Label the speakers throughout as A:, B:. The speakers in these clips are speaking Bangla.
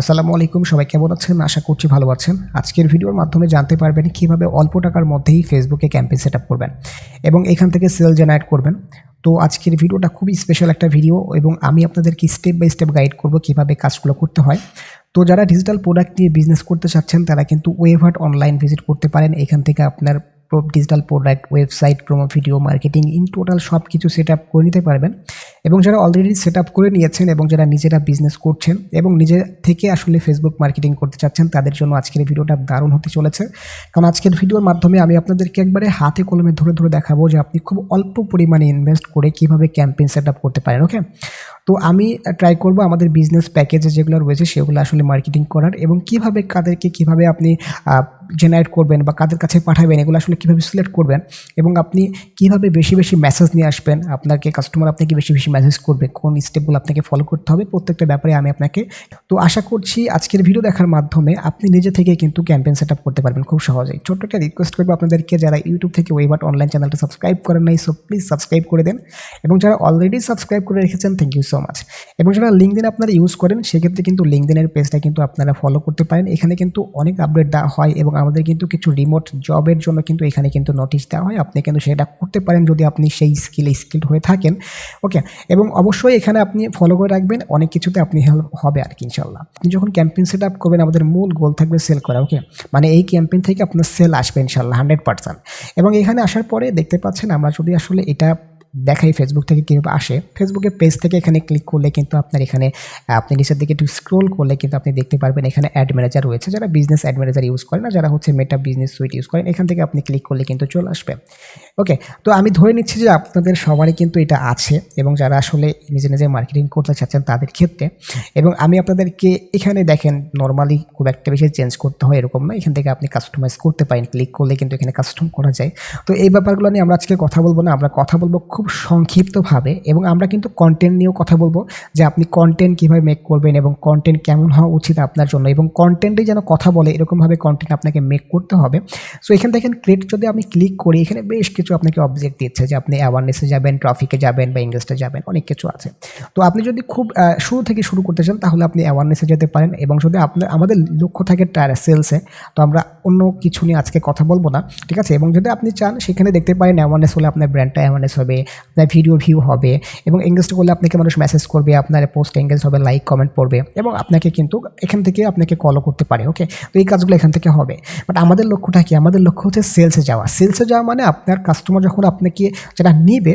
A: আসসালামু আলাইকুম, সবাই কেমন আছেন? আশা করছি ভালো আছেন। আজকের ভিডিওর মাধ্যমে জানতে পারবেন কীভাবে অল্প টাকার মধ্যেই ফেসবুকে ক্যাম্পেইন সেট করবেন এবং এখান থেকে সেল জেনারেট করবেন। তো আজকের ভিডিওটা খুবই স্পেশাল একটা ভিডিও এবং আমি আপনাদেরকে স্টেপ বাই স্টেপ গাইড করব কীভাবে কাজগুলো করতে হয়। তো যারা ডিজিটাল প্রোডাক্ট নিয়ে বিজনেস করতে চাচ্ছেন, তারা কিন্তু ওয়েভার্ট অনলাইন ভিজিট করতে পারেন। এখান থেকে আপনার digital product website promo video marketing in total সব কিছু সেট আপ করে নিতে পারবেন। এবং যারা অলরেডি সেট আপ করে নিয়েছেন এবং যারা নিজেরা বিজনেস করছেন এবং নিজে থেকে আসলে ফেসবুক মার্কেটিং করতে চাচ্ছেন, তাদের জন্য আজকের ভিডিওটা দারুণ হতে চলেছে। কারণ আজকের ভিডিওর মাধ্যমে আমি আপনাদেরকে একবারে হাতে কলমে ধরে ধরে দেখাবো যে আপনি খুব অল্প পরিমাণে ইনভেস্ট করে কীভাবে ক্যাম্পেইন সেট আপ করতে পারেন ওকে তো আমি ট্রাই করব আমাদের বিজনেস প্যাকেজে যেগুলো রয়েছে সেগুলো আসলে মার্কেটিং করার এবং কীভাবে কাদেরকে কীভাবে আপনি জেনারেট করবেন বা কাদের কাছে পাঠাবেন, এগুলো আসলে কীভাবে সিলেক্ট করবেন এবং আপনি কীভাবে বেশি বেশি মেসেজ নিয়ে আসবেন, আপনাকে কাস্টমার আপনাকে বেশি বেশি মেসেজ করবে, কোন স্টেপগুলো আপনাকে ফলো করতে হবে, প্রত্যেকটা ব্যাপারে আমি আপনাকে তো আশা করছি আজকের ভিডিও দেখার মাধ্যমে আপনি নিজে থেকে কিন্তু ক্যাম্পেইন সেট আপ করতে পারবেন খুব সহজেই। ছোট্ট একটা রিকোয়েস্ট করব আপনাদেরকে, যারা ইউটিউব থেকে ওয়েবাট অনলাইন চ্যানেলটা সাবস্ক্রাইব করেন নাই সো প্লিজ সাবস্ক্রাইব করে দেন। এবং যারা অলরেডি সাবস্ক্রাইব করে রেখেছেন থ্যাংক ইউ সো মাচ এবং যারা লিঙ্কদিন আপনারা ইউজ করেন, সেক্ষেত্রে কিন্তু লিঙ্কদিনের পেজটা কিন্তু আপনারা ফলো করতে পারেন। এখানে কিন্তু অনেক আপডেট দেওয়া হয় এবং আমাদের কিন্তু কিছু রিমোট জবের জন্য কিন্তু এখানে কিন্তু নোটিশ দেওয়া হয়। আপনি কিন্তু সেটা করতে পারেন যদি আপনি সেই স্কিলে স্কিল্ড হয়ে থাকেন। ওকে এবং অবশ্যই এখানে আপনি ফলো করে রাখবেন, অনেক কিছুতে আপনি হেল্প হবে আর কি, ইনশাল্লাহ। আপনি যখন ক্যাম্পেইন সেট আপ করবেন, আমাদের মূল গোল থাকবে সেল করা ওকে মানে এই ক্যাম্পেইন থেকে আপনার সেল আসবে ইনশাল্লাহ হান্ড্রেড পার্সেন্ট এবং এখানে আসার পরে দেখতে পাচ্ছেন, আমরা যদি আসলে এটা দেখাই ফেসবুক থেকে কীভাবে আসে। ফেসবুকের পেজ থেকে এখানে ক্লিক করলে কিন্তু আপনার এখানে, আপনি নিচের দিকে একটু স্ক্রোল করলে কিন্তু আপনি দেখতে পারবেন এখানে অ্যাড ম্যানেজার রয়েছে। যারা বিজনেস অ্যাড ম্যানেজার ইউজ করেন না, যারা হচ্ছে মেটা বিজনেস সুইট ইউজ করেন এখান থেকে আপনি ক্লিক করলে কিন্তু চলে আসবে। ওকে তো আমি ধরে নিচ্ছি যে আপনাদের সবারই কিন্তু এটা আছে এবং যারা আসলে নিজে নিজে মার্কেটিং করতে চাচ্ছেন তাদের ক্ষেত্রে। এবং আমি আপনাদেরকে এখানে দেখেন নর্মালি খুব একটা বেশি চেঞ্জ করতে হয় এরকম না। এখান থেকে আপনি কাস্টমাইজ করতে পারেন। ক্লিক করলে কিন্তু এখানে কাস্টম করা যায়। তো এই ব্যাপারগুলো নিয়ে আমরা আজকে কথা বলব না। আমরা কথা বলব খুব সংক্ষিপ্তভাবে এবং আমরা কিন্তু কন্টেন্ট নিয়েও কথা বলব যে আপনি কন্টেন্ট কীভাবে মেক করবেন এবং কন্টেন্ট কেমন হওয়া উচিত আপনার জন্য এবং কন্টেন্টে যেন কথা বলে এরকমভাবে কন্টেন্ট আপনাকে মেক করতে হবে। সো এখান দেখেন ক্রিয়েট যদি আমি ক্লিক করি, এখানে বেশ কিছু আপনাকে অবজেক্ট দিচ্ছে যে আপনি অ্যাওয়ারনেসে যাবেন ট্রফিকে যাবেন বা ইংলিশে যাবেন, অনেক কিছু আছে। তো আপনি যদি খুব শুরু থেকে শুরু করতে চান, তাহলে আপনি অ্যাওয়ারনেসে যেতে পারেন এবং যদি আপনার, আমাদের লক্ষ্য থাকে সেলসে তো আমরা অন্য কিছু নিয়ে আজকে কথা বলব না, ঠিক আছে? এবং যদি আপনি চান, সেখানে দেখতে পারেন অ্যাওয়ারনেস হলে আপনার ব্র্যান্ডটা অ্যাওয়ারনেস হবে আপনার ভিডিও ভিউ হবে এবং এঙ্গেজ করলে আপনাকে মানুষ মেসেজ করবে, আপনার পোস্ট এঙ্গেজ হবে লাইক কমেন্ট পড়বে এবং আপনাকে কিন্তু এখান থেকে আপনাকে কলও করতে পারে ওকে তো এই কাজগুলো এখান থেকে হবে। বাট আমাদের লক্ষ্যটা কি? আমাদের লক্ষ্য হচ্ছে সেলসে যাওয়া। সেলসে যাওয়া মানে আপনার কাস্টমার যখন আপনাকে যেটা নিবে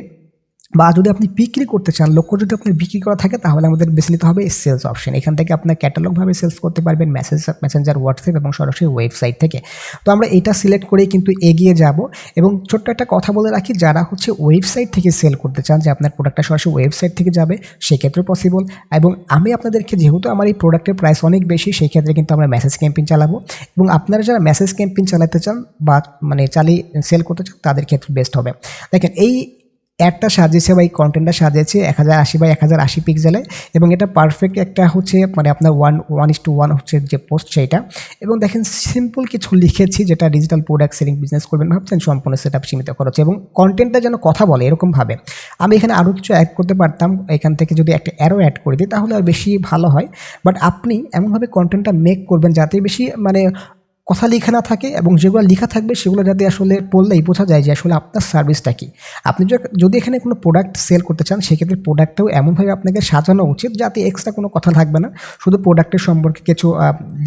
A: বা যদি আপনি বিক্রি করতে চান, লক্ষ্য যদি আপনি বিক্রি করা থাকে, তাহলে আমাদের বেছে নিতে হবে সেলস অপশন এখান থেকে আপনার ক্যাটালগভাবে সেলস করতে পারবেন মেসেজ মেসেঞ্জার হোয়াটসঅ্যাপ এবং সরাসরি ওয়েবসাইট থেকে। তো আমরা এটা সিলেক্ট করেই কিন্তু এগিয়ে যাব এবং ছোট্ট একটা কথা বলে রাখি, যারা হচ্ছে ওয়েবসাইট থেকে সেল করতে চান, যে আপনার প্রোডাক্টটা সরাসরি ওয়েবসাইট থেকে যাবে, সেক্ষেত্রে পসিবল এবং আমি আপনাদেরকে, যেহেতু আমার এই প্রোডাক্টের প্রাইস অনেক বেশি সেই ক্ষেত্রে কিন্তু আমরা মেসেজ ক্যাম্পেইন চালাবো। এবং আপনারা যারা মেসেজ ক্যাম্পেইন চালাতে চান বা মানে চালিয়ে সেল করতে চান, তাদের ক্ষেত্রে বেস্ট হবে। দেখেন, এই অ্যাডটা সাজিয়েছে বা এই কন্টেন্টটা সাজিয়েছে এক হাজার আশি বাই এক হাজার আশি পিক্সেলে এবং এটা পারফেক্ট একটা হচ্ছে মানে আপনার one one is to one হচ্ছে যে পোস্ট সেইটা। এবং দেখেন সিম্পল কিছু লিখেছি যেটা ডিজিটাল প্রোডাক্ট সেলিং বিজনেস করবেন ভাবছেন সম্পূর্ণ সেট আপ সীমিত খরচ এবং কন্টেন্টটা যেন কথা বলে এরকমভাবে আমি এখানে আরও কিছু অ্যাড করতে পারতাম, এখান থেকে যদি একটা অ্যারো অ্যাড করে দিই তাহলে আর বেশি ভালো হয়। বাট আপনি এমনভাবে কন্টেন্টটা মেক করবেন যাতে বেশি মানে কথা লেখা না থাকে এবং যেগুলো লেখা থাকবে সেগুলো যাতে আসলে পড়লেই বোঝা যায় যে আসলে আপনার সার্ভিসটা কী। আপনি যদি এখানে কোনো প্রোডাক্ট সেল করতে চান, সেক্ষেত্রে প্রোডাক্টটাও এমনভাবে আপনাকে সাজানো উচিত যাতে এক্সট্রা কোনো কথা থাকবে না। শুধু প্রোডাক্টের সম্পর্কে কিছু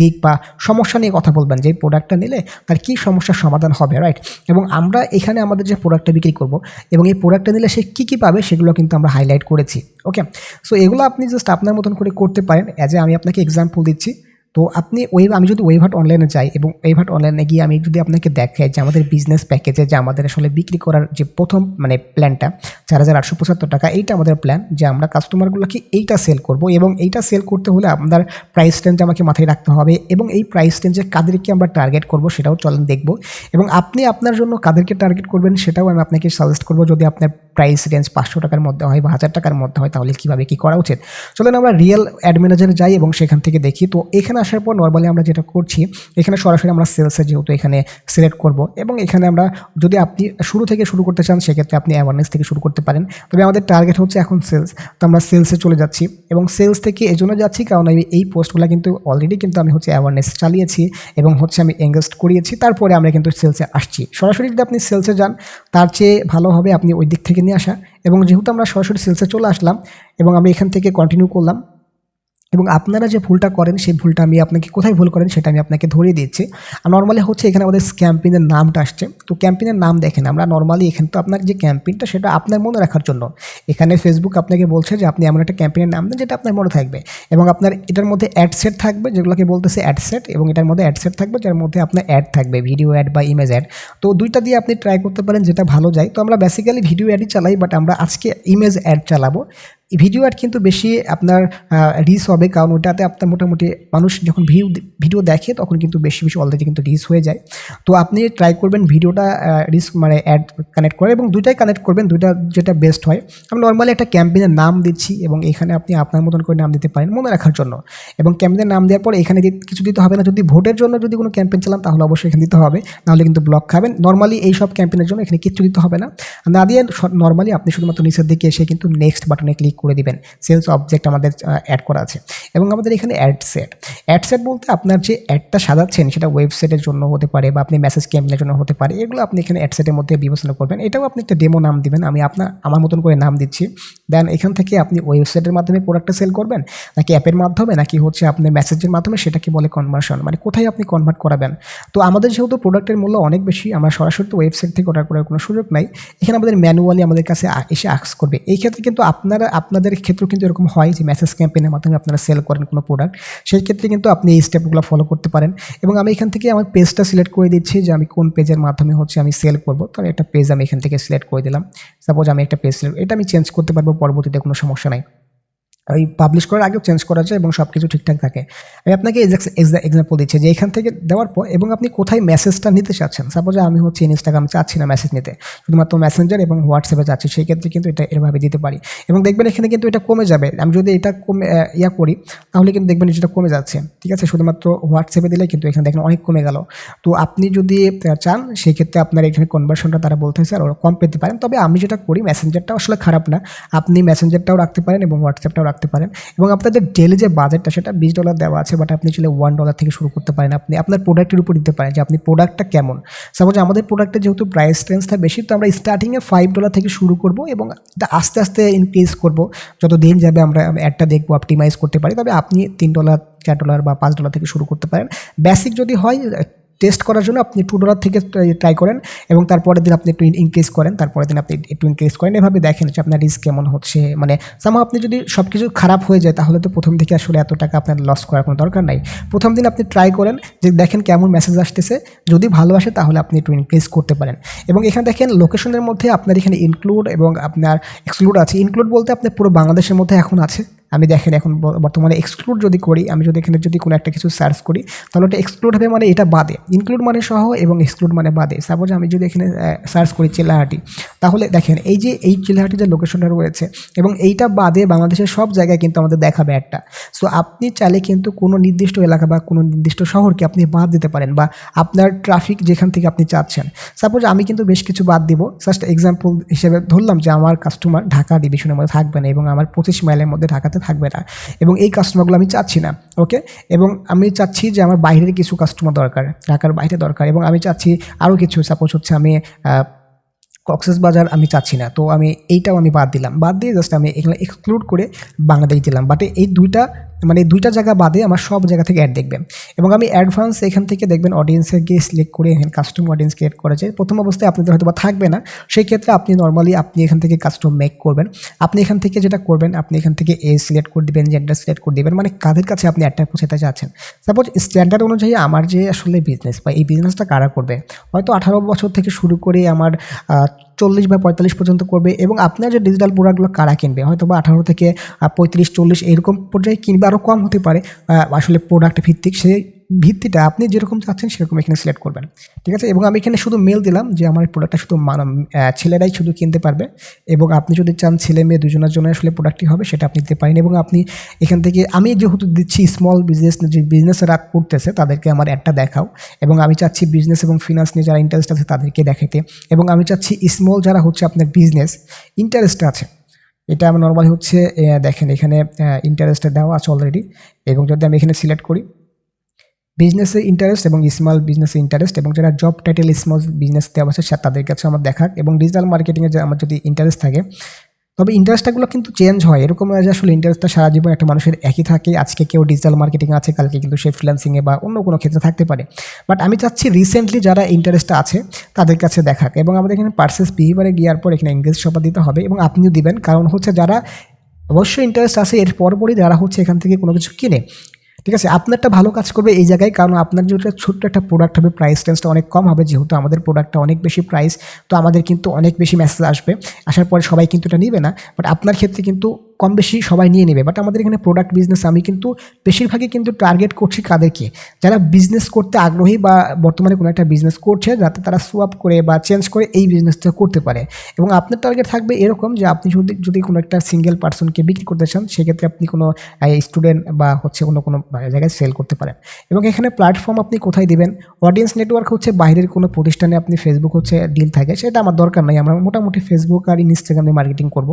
A: দিক বা সমস্যা নিয়ে কথা বলবেন যে প্রোডাক্টটা নিলে তার কী সমস্যার সমাধান হবে রাইট এবং আমরা এখানে আমাদের যে প্রোডাক্টটা বিক্রি করব এবং এই প্রোডাক্টটা নিলে সে কী কী পাবে সেগুলো কিন্তু আমরা হাইলাইট করেছি ওকে সো এগুলো আপনি জাস্ট আপনার মতন করে করতে পারেন। অ্যাজ এ আমি আপনাকে এক্সাম্পল দিচ্ছি। তো আপনি ওয়েব আমি যদি ওয়েভাট অনলাইনে যাই এবং ওয়েভাট অনলাইনে গিয়ে আমি যদি আপনাকে দেখাই যে আমাদের বিজনেস প্যাকেজে যে আমাদের আসলে বিক্রি করার যে প্রথম মানে প্ল্যানটা চার হাজার আটশো পঁচাত্তর টাকা, এইটা আমাদের প্ল্যান যে আমরা কাস্টমারগুলোকে এইটা সেল করব এবং এইটা সেল করতে হলে আপনার প্রাইস রেঞ্জ আমাকে মাথায় রাখতে হবে এবং এই প্রাইস রেঞ্জে কাদেরকে আমরা টার্গেট করব সেটাও চলেন দেখব এবং আপনি আপনার জন্য কাদেরকে টার্গেট করবেন সেটাও আমি আপনাকে সাজেস্ট করব যদি আপনার প্রাইস রেঞ্জ পাঁচশো টাকার মধ্যে হয় বা হাজার টাকার মধ্যে হয় তাহলে কীভাবে কী করা উচিত। চলেন আমরা রিয়েল অ্যাড ম্যানেজারে যাই এবং সেখান থেকে দেখি। তো এখানে আসার পর নর্মালি আমরা যেটা করছি, এখানে সরাসরি আমরা সেলসে যেহেতু এখানে সিলেক্ট করব এবং এখানে আমরা যদি আপনি শুরু থেকে শুরু করতে চান, সেক্ষেত্রে আপনি অ্যাওয়ারনেস থেকে শুরু করতে পারেন। তবে আমাদের টার্গেট হচ্ছে এখন সেলস তো আমরা সেলসে চলে যাচ্ছি এবং সেলস থেকে এই জন্য যাচ্ছি কারণ আমি এই পোস্টগুলো কিন্তু অলরেডি কিন্তু আমি হচ্ছে অ্যাওয়ারনেস চালিয়েছি এবং হচ্ছে আমি এঙ্গেজড করিয়েছি। তারপরে আমরা কিন্তু সেলসে আসছি। সরাসরি যদি আপনি সেলসে যান, তার চেয়ে ভালো হবে আপনি ওই দিক থেকে নিয়ে আসা। এবং যেহেতু আমরা সরাসরি সেলসে চলে আসলাম এবং আমি এখান থেকে কন্টিনিউ করলাম এবং আপনারা যে ভুলটা করেন, সেই ভুলটা আমি আপনাকে কোথায় ভুল করেন সেটা আমি আপনাকে ধরিয়ে দিচ্ছি। আর নর্মালি হচ্ছে এখানে আমাদের ক্যাম্পেইনের নামটা আসছে। তো ক্যাম্পেইনের নাম দেখেন আমরা নর্মালি এখানে তো আপনার যে ক্যাম্পেইনটা সেটা আপনার মনে রাখার জন্য। এখানে ফেসবুক আপনাকে বলছে যে আপনি এমন একটা ক্যাম্পেইনের নাম দেন যেটা আপনার মনে থাকবে। এবং আপনার এটার মধ্যে অ্যাড সেট থাকবে, যেগুলোকে বলতেছে অ্যাড সেট এবং এটার মধ্যে অ্যাড সেট থাকবে, যার মধ্যে আপনার অ্যাড থাকবে ভিডিও অ্যাড বা ইমেজ অ্যাড তো দুইটা দিয়ে আপনি ট্রাই করতে পারেন যেটা ভালো যায়। তো আমরা বেসিক্যালি ভিডিও অ্যাডই চালাই বাট আমরা আজকে ইমেজ অ্যাড চালাবো। ভিডিও অ্যাড কিন্তু বেশি আপনার রিস হবে। কারণ ওটাতে আপনার মোটামুটি মানুষ যখন ভিউ ভিডিও দেখে, তখন কিন্তু বেশি বেশি অলরেডি কিন্তু রিস হয়ে যায়। তো আপনি ট্রাই করবেন ভিডিওটা রিস মানে অ্যাড কানেক্ট করে এবং দুইটাই কানেক্ট করবেন, দুইটা যেটা বেস্ট হয়। আমি নর্মালি একটা ক্যাম্পেইনের নাম দিচ্ছি এবং এখানে আপনি আপনার মতন করে নাম দিতে পারেন মনে রাখার জন্য। এবং ক্যাম্পেইনের নাম দেওয়ার পর এখানে কিছু দিতে হবে না। যদি ভোটের জন্য যদি কোনো ক্যাম্পেইন চালান, তাহলে অবশ্যই এখানে দিতে হবে। নাহলে কিন্তু ব্লক খাবেন। নর্মালি এই সব ক্যাম্পেইনের জন্য এখানে কিচ্ছু দিতে হবে না। না দিয়ে নর্মালি আপনি শুধুমাত্র নিচের দিকে এসে কিন্তু নেক্সট বাটনে ক্লিক করে দিবেন। সেলস অবজেক্ট আমাদের অ্যাড করা আছে। এবং আমাদের এখানে অ্যাড সেট অ্যাড সেট বলতে আপনার যে অ্যাডটা সাজাচ্ছেন, সেটা ওয়েবসাইটের জন্য হতে পারে বা আপনি মেসেজ ক্যাম্পেনের জন্য হতে পারে, এগুলো আপনি এখানে অ্যাড সেটের মধ্যে বিবেচনা করবেন। এটাও আপনি একটা ডেমো নাম দিবেন। আমি আপনার আমার মতন করে নাম দিচ্ছি। দেন এখান থেকে আপনি ওয়েবসাইটের মাধ্যমে প্রোডাক্টটা সেল করবেন? নাকি অ্যাপের মাধ্যমে? নাকি হচ্ছে আপনি মেসেজের মাধ্যমে? সেটাকে বলে কনভার্সন মানে কোথায় আপনি কনভার্ট করাবেন? তো আমাদের যেহেতু প্রোডাক্টের মূল্য অনেক বেশি, আমরা সরাসরি তো ওয়েবসাইট থেকে অর্ডার করার কোনো সুযোগ নাই। এখানে আমাদের ম্যানুয়ালি আমাদের কাছে এসে আক্স করবে। এই ক্ষেত্রে কিন্তু আপনারা আপনাদের ক্ষেত্রেও কিন্তু এরকম হয় যে মেসেজ ক্যাম্পেইনের মাধ্যমে আপনারা সেল করেন কোনো প্রোডাক্ট সেই ক্ষেত্রে কিন্তু আপনি এই স্টেপগুলো ফলো করতে পারেন। এবং আমি এখান থেকে আমার পেজটা সিলেক্ট করে দিচ্ছি যে আমি কোন পেজের মাধ্যমে হচ্ছে আমি সেল করব। তাহলে একটা পেজ আমি এখান থেকে সিলেক্ট করে দিলাম। সাপোজ আমি একটা পেজ সিলেক্ট এটা আমি চেঞ্জ করতে পারব, পরবর্তীতে কোনো সমস্যা নাই। ওই পাবলিশ করার আগেও চেঞ্জ করা যায় এবং সব কিছু ঠিকঠাক থাকে। আমি আপনাকে এক্সাম্পল দিচ্ছি যে এখান থেকে দেওয়ার পর এবং আপনি কোথায় মেসেজটা নিতে চাচ্ছেন। সাপোজ আমি হচ্ছে ইনস্টাগ্রাম চাচ্ছি না মেসেজ নিতে, শুধুমাত্র মেসেঞ্জার এবং হোয়াটসঅ্যাপে চাচ্ছি সেই ক্ষেত্রে কিন্তু এটা এভাবে দিতে পারি। এবং দেখবেন এখানে কিন্তু এটা কমে যাবে। আমি যদি এটা কমে ইয়া করি, তাহলে কিন্তু দেখবেন যেটা কমে যাচ্ছে। ঠিক আছে? শুধুমাত্র হোয়াটসঅ্যাপে দিলে কিন্তু এখানে দেখেন অনেক কমে গেল। তো আপনি যদি চান, সেই ক্ষেত্রে আপনার এখানে কনভার্সনটা তারা বলতে বলতেছে আর কম পেতে পারেন। তবে আমি যেটা করি মেসেঞ্জারটা আসলে খারাপ না। আপনি মেসেঞ্জারটাও রাখতে পারেন এবং হোয়াটসঅ্যাপটাও রাখতে পারেন। এবং আপনাদের ডেলি যে বাজেটটা সেটা বিশ ডলার দেওয়া আছে বাট আপনি চলে ওয়ান ডলার থেকে শুরু করতে পারেন। আপনি আপনার প্রোডাক্টের উপর দিতে পারেন যে আপনি প্রোডাক্টটা কেমন। সাপোজ আমাদের প্রোডাক্টের যেহেতু প্রাইস রেঞ্জটা বেশি, তো আমরা স্টার্টিংয়ে ফাইভ ডলার থেকে শুরু করব এবং আস্তে আস্তে ইনক্রিজ করব। যত দিন যাবে আমরা অ্যাডটা দেখব অপটিমাইজ করতে পারি। তবে আপনি তিন ডলার চার ডলার বা পাঁচ ডলার থেকে শুরু করতে পারেন। বেসিক যদি হয় টেস্ট করার জন্য আপনি টু ডলার থেকে ট্রাই করেন এবং তারপরের দিন আপনি একটু ইনক্রিজ করেন, তারপরের দিন আপনি একটু ইনক্রিজ করেন। এভাবে দেখেন যে আপনার রিস্ক কেমন হচ্ছে। মানে সামা আপনি যদি সব কিছু খারাপ হয়ে যায়, তাহলে তো প্রথম থেকে আসলে এত টাকা আপনার লস করার কোনো দরকার নাই। প্রথম দিন আপনি ট্রাই করেন যে দেখেন কেমন মেসেজ আসতেছে। যদি ভালো আসে, তাহলে আপনি একটু ইনক্রিজ করতে পারেন। এবং এখানে দেখেন লোকেশনের মধ্যে আপনার এখানে ইনক্লুড এবং আপনার এক্সক্লুড আছে। ইনক্লুড বলতে আপনি পুরো বাংলাদেশের মধ্যে এখন আছে। আমি দেখেন এখন বর্তমানে এক্সক্লুড যদি করি, আমি যদি এখানে যদি কোনো একটা কিছু সার্চ করি, তাহলে ওটা এক্সক্লুড হবে মানে এটা বাদে। ইনক্লুড মানে সহ এবং এক্সক্লুড মানে বাদে। সাপোজ আমি যদি এখানে সার্চ করি চিল্লাহাটি, তাহলে দেখেন এই যে, এই চিল্লাহাটি যে লোকেশনটা রয়েছে এবং এইটা বাদে বাংলাদেশের সব জায়গায় কিন্তু আমাদের দেখাবে একটা। সো আপনি চাইলে কিন্তু কোনো নির্দিষ্ট এলাকা বা কোনো নির্দিষ্ট শহরকে আপনি বাদ দিতে পারেন বা আপনার ট্রাফিক যেখান থেকে আপনি চাচ্ছেন। সাপোজ আমি কিন্তু বেশ কিছু বাদ দিব। জাস্ট এক্সাম্পল হিসেবে ধরলাম যে আমার কাস্টমার ঢাকা ডিভিশনের মধ্যে থাকবে না এবং আমার পঁচিশ মাইলের মধ্যে ঢাকাতে থাকবে না। এবং এই কাস্টমারগুলো আমি চাচ্ছি না ওকে এবং আমি চাচ্ছি যে আমার বাইরের কিছু কাস্টমার দরকার, ঢাকার বাইরে দরকার, এবং আমি চাচ্ছি আরও কিছু সাপোজ হচ্ছে আমি কক্সেস বাজার আমি চাচ্ছি না। তো আমি এইটাও আমি বাদ দিলাম। বাদ দিয়ে জাস্ট আমি এখানে এক্সক্লুড করে বাংলাদেশ দিলাম। বাট এই দুইটা মানে দুইটা জায়গা বাদে আমার সব জায়গা থেকে অ্যাড দেখবেন। এবং আমি অ্যাডভান্স এখান থেকে দেখবেন অডিয়েন্সের গিয়ে সিলেক্ট করে এখানে কাস্টম অডিয়েন্স ক্রিয়েট করেছে প্রথম অবস্থায় আপনাদের হয়তো বা থাকবে না। সেই ক্ষেত্রে আপনি নর্মালি আপনি এখান থেকে কাস্টম মেক করবেন। আপনি এখান থেকে যেটা করবেন, আপনি এখান থেকে এ সিলেক্ট করে দেবেন জেন্ডার সিলেক্ট করে দেবেন। মানে কাদের কাছে আপনি অ্যাডটা পৌঁছাতে চাচ্ছেন সাপোজ স্ট্যান্ডার্ড অনুযায়ী আমার যে আসলে বিজনেস বা এই বিজনেসটা কারা করবে? হয়তো আঠারো বছর থেকে শুরু করে আমার চল্লিশ বা পঁয়তাল্লিশ পর্যন্ত করবে এবং আপনার যে ডিজিটাল প্রোডাক্টগুলো কারা কিনবে? হয়তো বা আঠারো থেকে পঁয়ত্রিশ, চল্লিশ এরকম পর্যায়ে কিনবে আরও কম হতে পারে আসলে প্রোডাক্ট ভিত্তিক সেই ভিত্তিটা আপনি যেরকম চাচ্ছেন সেরকম এখানে সিলেক্ট করবেন। ঠিক আছে? এবং আমি এখানে শুধু মেল দিলাম যে আমার প্রোডাক্টটা শুধু আহ, ছেলেরাই শুধু কিনতে পারবে এবং আপনি যদি চান ছেলে মেয়ে দুজনের জন্য আসলে প্রোডাক্টটি হবে সেটা আপনি দিতে পারেন এবং আপনি এখান থেকে আমি যেহেতু দিচ্ছি স্মল বিজনেস যে বিজনেসেরা করতেছে তাদেরকে আমার অ্যাডটা দেখাও এবং আমি চাচ্ছি বিজনেস এবং ফিনান্স নিয়ে যারা ইন্টারেস্ট আছে তাদেরকে দেখাইতে এবং আমি চাচ্ছি স্মল যারা হচ্ছে আপনার বিজনেস ইন্টারেস্ট আছে। এটা আমার নর্মালি হচ্ছে দেখেন এখানে ইন্টারেস্টে দেওয়া আছে অলরেডি এবং যদি আমি এখানে সিলেক্ট করি বিজনেসে ইন্টারেস্ট এবং স্মল বিজনেসে ইন্টারেস্ট এবং যারা জব টাইটেল স্মল বিজনেস দেওয়া আছে তাদের কাছে আমার দেখাক এবং ডিজিটাল মার্কেটিংয়ে আমার যদি ইন্টারেস্ট থাকে, তবে ইন্টারেস্টগুলো কিন্তু চেঞ্জ হয়। এরকম যে আসলে ইন্টারেস্টটা সারা জীবন একটা মানুষের একই থাকে। আজকে কেউ ডিজিটাল মার্কেটিং আছে, কালকে কিন্তু সে ফ্রিল্যান্সিংয়ে বা অন্য কোনো ক্ষেত্রে থাকতে পারে। বাট আমি চাচ্ছি রিসেন্টলি যারা ইন্টারেস্টটা আছে, তাদের কাছে দেখাক। এবং আমাদের এখানে পার্সেস বিহেভিয়ারে গিয়ার পর এখানে ইংরেজ সভা দিতে হবে এবং আপনিও দিবেন। কারণ হচ্ছে যারা অবশ্যই ইন্টারেস্ট আছে, এর পরপরই যারা হচ্ছে এখান থেকে কোনো কিছু কিনে ঠিক আছে? আপনারটা ভালো কাজ করবে এই জায়গায় কারণ আপনার যেটা ছোট্ট একটা প্রোডাক্ট হবে। প্রাইস রেঞ্জটা অনেক কম হবে যেহেতু আমাদের প্রোডাক্টটা অনেক বেশি প্রাইস তো আমাদের কিন্তু অনেক বেশি মেসেজ আসবে। আসার পরে সবাই কিন্তু এটা নিবে না। বাট আপনার ক্ষেত্রে কিন্তু কম বেশি সবাই নিয়ে নেবে। বাট আমাদের এখানে প্রোডাক্ট বিজনেস আমি কিন্তু বেশিরভাগই কিন্তু টার্গেট করছি কাদেরকে। যারা বিজনেস করতে আগ্রহী বা বর্তমানে কোনো একটা বিজনেস করছে, যাতে তারা সোয়াপ করে বা চেঞ্জ করে এই বিজনেসটা করতে পারে। এবং আপনার টার্গেট থাকবে এরকম যে আপনি যদি যদি কোনো একটা সিঙ্গেল পার্সনকে বিক্রি করতে চান, সেক্ষেত্রে আপনি কোনো স্টুডেন্ট বা হচ্ছে কোনো কোনো জায়গায় সেল করতে পারেন। এবং এখানে প্ল্যাটফর্ম আপনি কোথায় দিবেন? অডিয়েন্স নেটওয়ার্ক হচ্ছে বাইরের কোনো প্রতিষ্ঠানে আপনি ফেসবুক হচ্ছে ডিল থাকে, সেটা আমার দরকার নাই। আমরা মোটামুটি ফেসবুক আর ইনস্টাগ্রামে মার্কেটিং করব।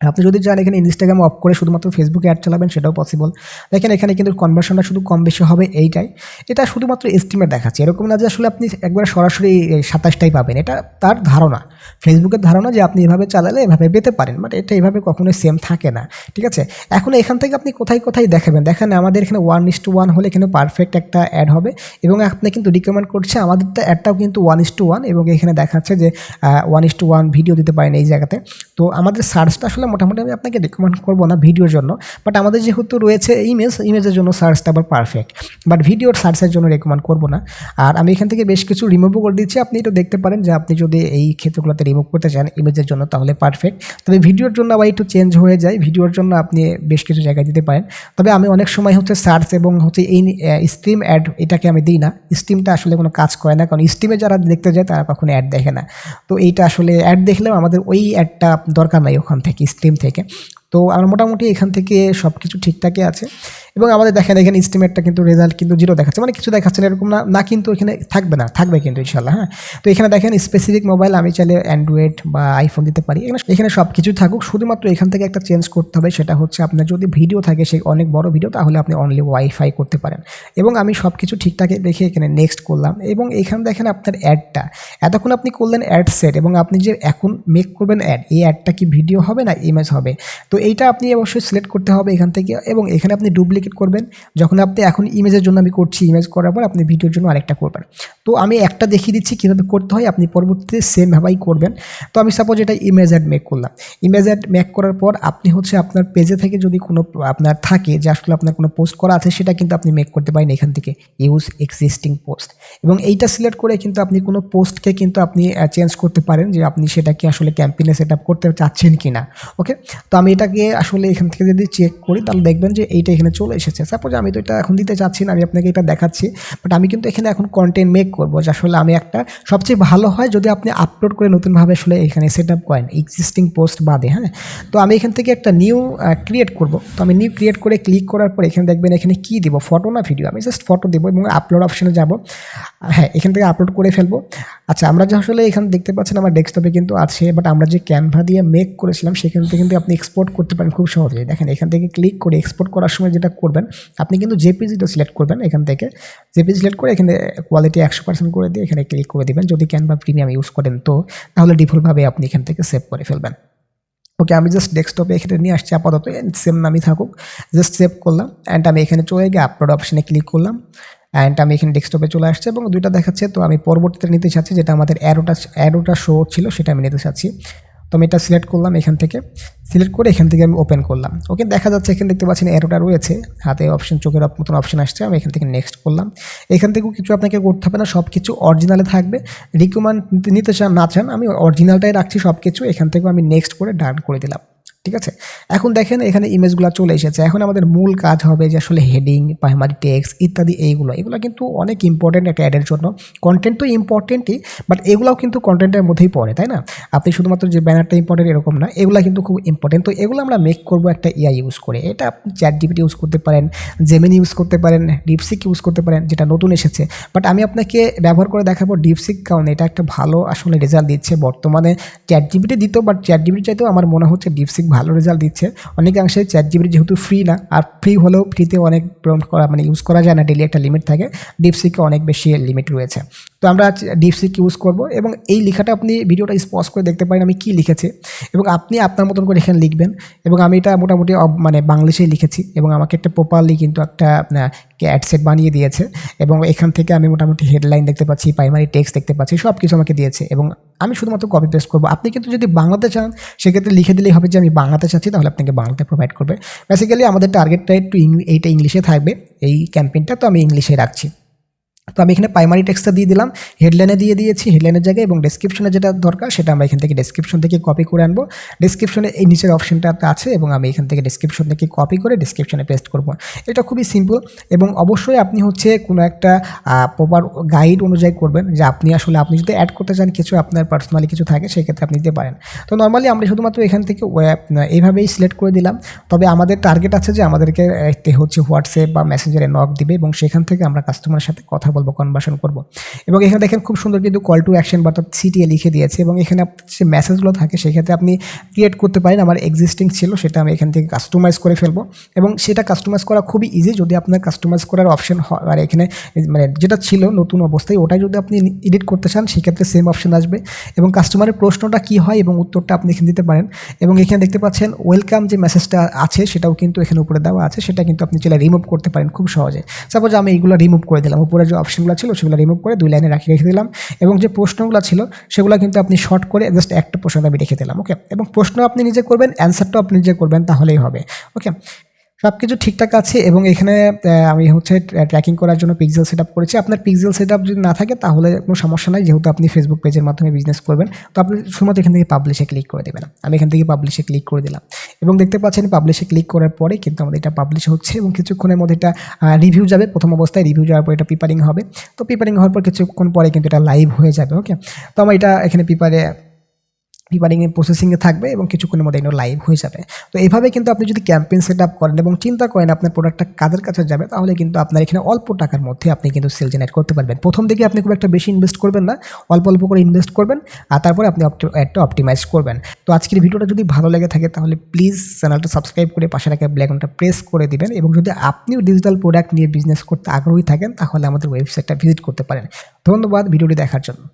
A: আপনি যদি চান এখানে ইনস্টাগ্রাম অফ করে শুধুমাত্র ফেসবুকে অ্যাড চালাবেন, সেটাও পসিবল দেখেন, এখানে কিন্তু কনভার্সনটা শুধু কম বেশি হবে এইটাই। এটা শুধুমাত্র এস্টিমেট দেখাচ্ছে। এরকম না যে আসলে আপনি একবার সরাসরি সাতাশটাই পাবেন। এটা তার ধারণা। ফেসবুকের ধারণা যে আপনি এভাবে চালালে এভাবে পেতে পারেন বাট এটা এভাবে কখনোই সেম থাকে না। ঠিক আছে? এখন এখান থেকে আপনি কোথায় কোথায় দেখাবেন? দেখেন, আমাদের এখানে ওয়ান ইস টু ওয়ান হলে এখানে পারফেক্ট একটা অ্যাড হবে। এবং আপনি কিন্তু রিকমেন্ড করছে, আমাদেরটা অ্যাডটাও কিন্তু ওয়ান ইস টু ওয়ান এবং এখানে দেখাচ্ছে যে one is to one video দিতে পারেন এই জায়গাতে। তো আমাদের সার্চটা আসলে মোটামুটি আমি আপনাকে রিকমেন্ড করব না ভিডিওর জন্য বাট আমাদের যেহেতু রয়েছে ইমেজ ইমেজের জন্য সার্চটা আবার পারফেক্ট বাট ভিডিওর সার্চের জন্য রেকমেন্ড করব না। আর আমি এখান থেকে বেশ কিছু রিমুভও করে দিচ্ছি, আপনি একটু দেখতে পারেন যে আপনি যদি এই ক্ষেত্রগুলোতে রিমুভ করতে চান ইমেজের জন্য তাহলে পারফেক্ট তবে ভিডিওর জন্য আবার একটু চেঞ্জ হয়ে যায়, ভিডিওর জন্য আপনি বেশ কিছু জায়গায় দিতে পারেন। তবে আমি অনেক সময় হচ্ছে সার্চ এবং হচ্ছে এই স্ট্রিম অ্যাড এটাকে আমি দিই না। স্ট্রিমটা আসলে কোনো কাজ করে না, কারণ স্ট্রিমে যারা দেখতে যায় তারা কখনো অ্যাড দেখে না। তো এইটা আসলে অ্যাড দেখলেও আমাদের ওই অ্যাডটা দরকার নাই ওখান থেকে স্ট্রিম থেকে। তো আমরা মোটামুটি এখান থেকে সব কিছু ঠিকঠাকই আছে। এবং আমাদের দেখেন এখানে এস্টিমেটটা কিন্তু রেজাল্ট কিন্তু জিরো দেখাচ্ছে। মানে কিছু দেখাচ্ছে না, এরকম না না কিন্তু এখানে থাকবে না, থাকবে কিন্তু ইনশাল্লাহ হ্যাঁ। তো এখানে দেখেন স্পেসিফিক মোবাইল আমি চাইলে অ্যান্ড্রয়েড বা আইফোন দিতে পারি। এখানে এখানে সব কিছু থাকুক, শুধুমাত্র এখান থেকে একটা চেঞ্জ করতে হবে, সেটা হচ্ছে আপনার যদি ভিডিও থাকে সেই অনেক বড় ভিডিও তাহলে আপনি অনলি ওয়াইফাই করতে পারেন। এবং আমি সব কিছু ঠিকঠাক দেখে এখানে নেক্সট করলাম। এবং এখানে দেখেন আপনার অ্যাডটা এতক্ষণ আপনি করলেন অ্যাড সেট এবং আপনি যে এখন মেক করবেন অ্যাড এই অ্যাডটা কি ভিডিও হবে না ইমেজ হবে? তো এইটা আপনি অবশ্যই সিলেক্ট করতে হবে এখান থেকে এবং এখানে আপনি ডুপ্লিকেট করবেন। যখন আপনি এখন ইমেজের জন্য আমি করছি ইমেজ করার পর আপনি ভিডিওর জন্য আরেকটা করবেন। তো আমি একটা দেখিয়ে দিচ্ছি কীভাবে করতে হয়, আপনি পরবর্তীতে সেমভাবেই করবেন। তো আমি সাপোজ এটা ইমেজ অ্যাড মেক করলাম। ইমেজ অ্যাড মেক করার পর আপনি হচ্ছে আপনার পেজে থেকে যদি কোনো, আপনার থাকে যে আসলে আপনার কোনো পোস্ট করা আছে, সেটা কিন্তু আপনি মেক করতে পারেন এখান থেকে। ইউজ এক্সিস্টিং পোস্ট এবং এইটা সিলেক্ট করে কিন্তু আপনি কোনো পোস্টকে কিন্তু আপনি চেঞ্জ করতে পারেন যে আপনি সেটাকে আসলে ক্যাম্পেইনে সেট আপ করতে চাচ্ছেন কি না ওকে তো আমি এটাকে আসলে এখান থেকে যদি চেক করি, তাহলে দেখবেন যে এইটা এখানে চলে এসেছে। সাপোজ আমি তো এটা এখন দিতে চাচ্ছি না, আমি আপনাকে এটা দেখাচ্ছি বাট আমি কিন্তু এখানে এখন কন্টেন্ট মেক করব যে আসলে আমি একটা সবচেয়ে ভালো হয় যদি আপনি আপলোড করে নতুনভাবে আসলে এখানে সেট আপ করেন এক্সিস্টিং পোস্ট বাদে হ্যাঁ? তো আমি এখান থেকে একটা নিউ ক্রিয়েট করব। তো আমি নিউ ক্রিয়েট করে ক্লিক করার পর এখানে দেখবেন এখানে কী দিব? ফটো না ভিডিও আমি জাস্ট ফটো দেবো এবং আপলোড অপশানে যাব। হ্যাঁ এখান থেকে আপলোড করে ফেলব। আচ্ছা আমরা যে আসলে এখানে দেখতে পাচ্ছেন আমার ডেস্কটপে কিন্তু আছে বাট আমরা যে ক্যানভা দিয়ে মেক করেছিলাম, সেখান থেকে কিন্তু আপনি এক্সপোর্ট করতে পারেন খুব সহজেই দেখেন, এখান থেকে ক্লিক করে এক্সপোর্ট করার সময় যেটা করবেন, আপনি কিন্তু জেপিজিটা সিলেক্ট করবেন এখান থেকে। জেপিজি সিলেক্ট করে এখানে কোয়ালিটি একশো পার্সেন্ট করে দিয়ে এখানে ক্লিক করে দেবেন। যদি ক্যানভা প্রিমিয়াম ইউজ করেন তো, তাহলে ডিফল্টভাবে আপনি এখান থেকে সেভ করে ফেলবেন। ওকে আমি জাস্ট ডেস্কটপে এখানে নিয়ে আসছি আপাতত সেম নামই থাকুক। জাস্ট সেভ করলাম অ্যান্ড আমি এখানে চলে গিয়ে আপলোড অপশানে ক্লিক করলাম অ্যান্ড আমি এখানে ডেস্কটপে চলে আসছে, এবং দুইটা দেখাচ্ছে। তো আমি পরবর্তীতে নিতে চাচ্ছি, যেটা আমাদের অ্যারোটা অ্যারোটা শো ছিল, সেটা আমি নিতে চাচ্ছি। তো আমি এটা সিলেক্ট করলাম এখান থেকে। সিলেক্ট করে এখান থেকে আমি ওপেন করলাম। ওকে, দেখা যাচ্ছে এখানে দেখতে পাচ্ছেন অ্যারোটা রয়েছে। হাতে অপশন চোখের মতন অপশন আসছে। আমি এখান থেকে নেক্সট করলাম। এখান থেকেও কিছু আপনাকে করতে হবে না সব কিছু অরিজিনালে থাকবে। রিকমেন্ড নিতে চান, না চান, আমি অরিজিনালটাই রাখছি সব কিছু এখান থেকেও আমি নেক্সট করে ডান করে দিলাম। ঠিক আছে? এখন দেখেন এখানে ইমেজগুলো চলে এসেছে। এখন আমাদের মূল কাজ হবে যে আসলে হেডিং প্রাইমারি টেক্স ইত্যাদি এইগুলো। এগুলো কিন্তু অনেক ইম্পর্টেন্ট একটা অ্যাডের জন্য। কন্টেন্ট তো ইম্পর্টেন্টই বাট এগুলাও কিন্তু কন্টেন্টের মধ্যেই পড়ে, তাই না? আপনি শুধুমাত্র যে ব্যানারটা ইম্পর্টেন্ট এরকম না, এগুলো কিন্তু খুব ইম্পর্টেন্ট তো এগুলো আমরা মেক করব একটা এআই ইউজ করে। এটা আপনি চ্যাট জিপিটি ইউজ করতে পারেন জেমিন ইউজ করতে পারেন ডিপসিক ইউজ করতে পারেন, যেটা নতুন এসেছে। বাট আমি আপনাকে ব্যবহার করে দেখাবো ডিপসিক কারণ। এটা একটা ভালো আসলে রেজাল্ট দিচ্ছে বর্তমানে। চ্যাট জিপিটি দিত বাট চ্যাট জিপিটি চাইতেও আমার মনে হচ্ছে ডিপসিক ভালো রেজাল্ট দিচ্ছে। অনেকাংশে চ্যাট জিপিটি যেহেতু ফ্রি না, আর ফ্রি হলেও ফ্রিতে অনেক প্রম্পট করা মানে ইউজ করা যায় না ডেলি একটা লিমিট থাকে। ডিপসিকে অনেক বেশি লিমিট রয়েছে। তো আমরা ডিপসিক ইউজ করব এবং এই লেখাটা আপনি ভিডিওটা স্পষ্ট করে দেখতে পারেন আমি কী লিখেছি। এবং আপনি আপনার মতন করে এখানে লিখবেন। এবং আমি এটা মোটামুটি মানে বাংলিশেই লিখেছি। এবং আমাকে একটা প্রপারলি কিন্তু একটা অ্যাডসেট বানিয়ে দিয়েছে। এবং এখান থেকে আমি মোটামুটি হেডলাইন দেখতে পাচ্ছি প্রাইমারি টেক্সট দেখতে পাচ্ছি সব কিছু আমাকে দিয়েছে। এবং আমি শুধুমাত্র কপি পেস্ট করব। আপনি কিন্তু যদি বাংলাতে চান, সেক্ষেত্রে লিখে দিলেই হবে যে আমি বাংলাতে চাচ্ছি, তাহলে আপনাকে বাংলাতে প্রোভাইড করবে। বেসিক্যালি আমাদের টার্গেটটা একটু এইটা ইংলিশে থাকবে। এই ক্যাম্পেইনটা তো আমি ইংলিশে রাখছি। তো আমি এখানে প্রাইমারি টেক্সটটা দিয়ে দিলাম হেডলাইনে দিয়ে দিয়েছি হেডলাইনের জায়গায় এবং ডেসক্রিপশনে যেটা দরকার সেটা আমরা এখান থেকে ডেসক্রিপশন থেকে কপি করে আনব। ডেসক্রিপশনে এই নিচের অপশনটা আছে এবং আমি এখান থেকে ডেসক্রিপশন থেকে কপি করে ডেসক্রিপশনে পেস্ট করব। এটা খুবই সিম্পল এবং অবশ্যই আপনি হচ্ছে কোনো একটা প্রপার গাইড অনুযায়ী করবেন যে আপনি আসলে, আপনি যদি অ্যাড করতে চান কিছু, আপনার পার্সোনালি কিছু থাকে সেক্ষেত্রে আপনি দিতে পারেন। তো নর্মালি আমরা শুধুমাত্র এখান থেকে এইভাবেই সিলেক্ট করে দিলাম। তবে আমাদের টার্গেট আছে যে আমাদেরকে হচ্ছে হোয়াটসঅ্যাপ বা মেসেঞ্জারে নক দিবে এবং সেখান থেকে আমরা কাস্টমারের সাথে কথা বলব কনভার্সন করব। এবং এখানে দেখেন খুব সুন্দর কিন্তু কল টু অ্যাকশন বা অর্থাৎ সিটিএ লিখে দিয়েছে এবং এখানে যে মেসেজগুলো থাকে সেক্ষেত্রে আপনি ক্রিয়েট করতে পারেন। আমার এক্সিস্টিং ছিল, সেটা আমি এখান থেকে কাস্টমাইজ করে ফেলব। এবং সেটা কাস্টমাইজ করা খুবই ইজি যদি আপনার কাস্টমাইজ করার অপশন হয়। আর এখানে মানে যেটা ছিল নতুন অবস্থায়, ওটাই যদি আপনি এডিট করতে চান, সেক্ষেত্রে সেম অপশন আসবে। এবং কাস্টমারের প্রশ্নটা কী হয় এবং উত্তরটা আপনি এখানে দিতে পারেন। এবং এখানে দেখতে পাচ্ছেন ওয়েলকাম যে মেসেজটা আছে, সেটাও কিন্তু এখানে উপরে দেওয়া আছে। সেটা কিন্তু আপনি চাইলে রিমুভ করতে পারেন খুব সহজে। সাপোজ আমি এইগুলো রিমুভ করে দিলাম, উপরে যে অপশনগুলো ছিল সেগুলো রিমুভ করে দুই লাইনে রাখি রেখে দিলাম এবং যে প্রশ্নগুলো ছিল সেগুলো কিন্তু আপনি শর্ট করে জাস্ট একটা প্রশ্ন আমি রেখে দিলাম ওকে এবং প্রশ্ন আপনি নিজে করবেন অ্যান্সারটাও আপনি নিজে করবেন, তাহলেই হবে ওকে সব কিছু ঠিকঠাক আছে এবং এখানে আমি হচ্ছে ট্র্যাকিং করার জন্য পিক্সেল সেট করেছি। আপনার পিক্সেল সেট যদি না থাকে তাহলে কোনো সমস্যা নাই, যেহেতু আপনি ফেসবুক পেজের মাধ্যমে বিজনেস করবেন। তো আপনি শুধুমাত্র এখান থেকে পাবলিশে ক্লিক করে দেবেন। আমি এখান থেকে পাবলিশে ক্লিক করে দিলাম। এবং দেখতে পাচ্ছেন পাবলিশে ক্লিক করার পরে কিন্তু আমাদের এটা পাবলিশ হচ্ছে এবং কিছুক্ষণের মধ্যে এটা রিভিউ যাবে। প্রথম অবস্থায় রিভিউ যাওয়ার পর এটা পিপারিং হবে। তো পিপারিং হওয়ার পর কিছুক্ষণ পরে কিন্তু এটা লাইভ হয়ে যাবে ওকে তো আমার এটা এখানে পিপারে প্রিপারিংয়ে প্রসেসিংয়ে থাকবে এবং কিছুক্ষণের মধ্যে এটা লাইভ হয়ে যাবে। তো এইভাবে কিন্তু আপনি যদি ক্যাম্পেইন সেট আপ করেন এবং চিন্তা করেন আপনার প্রোডাক্টটা কাদের কাছে যাবে, তাহলে কিন্তু আপনার এখানে অল্প টাকার মধ্যে আপনি কিন্তু সেল জেনারেট করতে পারবেন। প্রথম দিকে আপনি খুব একটা বেশি ইনভেস্ট করবেন না, অল্প অল্প করে ইনভেস্ট করবেন, আর তারপরে আপনি একটা অপটিমাইজ করবেন। তো আজকের ভিডিওটা যদি ভালো লেগে থাকে, তাহলে প্লিজ চ্যানেলটা সাবস্ক্রাইব করে পাশে রাখা ব্ল্যাকনটা প্রেস করে দিবেন এবং যদি আপনিও ডিজিটাল প্রোডাক্ট নিয়ে বিজনেস করতে আগ্রহী থাকেন, তাহলে আমাদের ওয়েবসাইটটা ভিজিট করতে পারেন। ধন্যবাদ ভিডিওটি দেখার জন্য।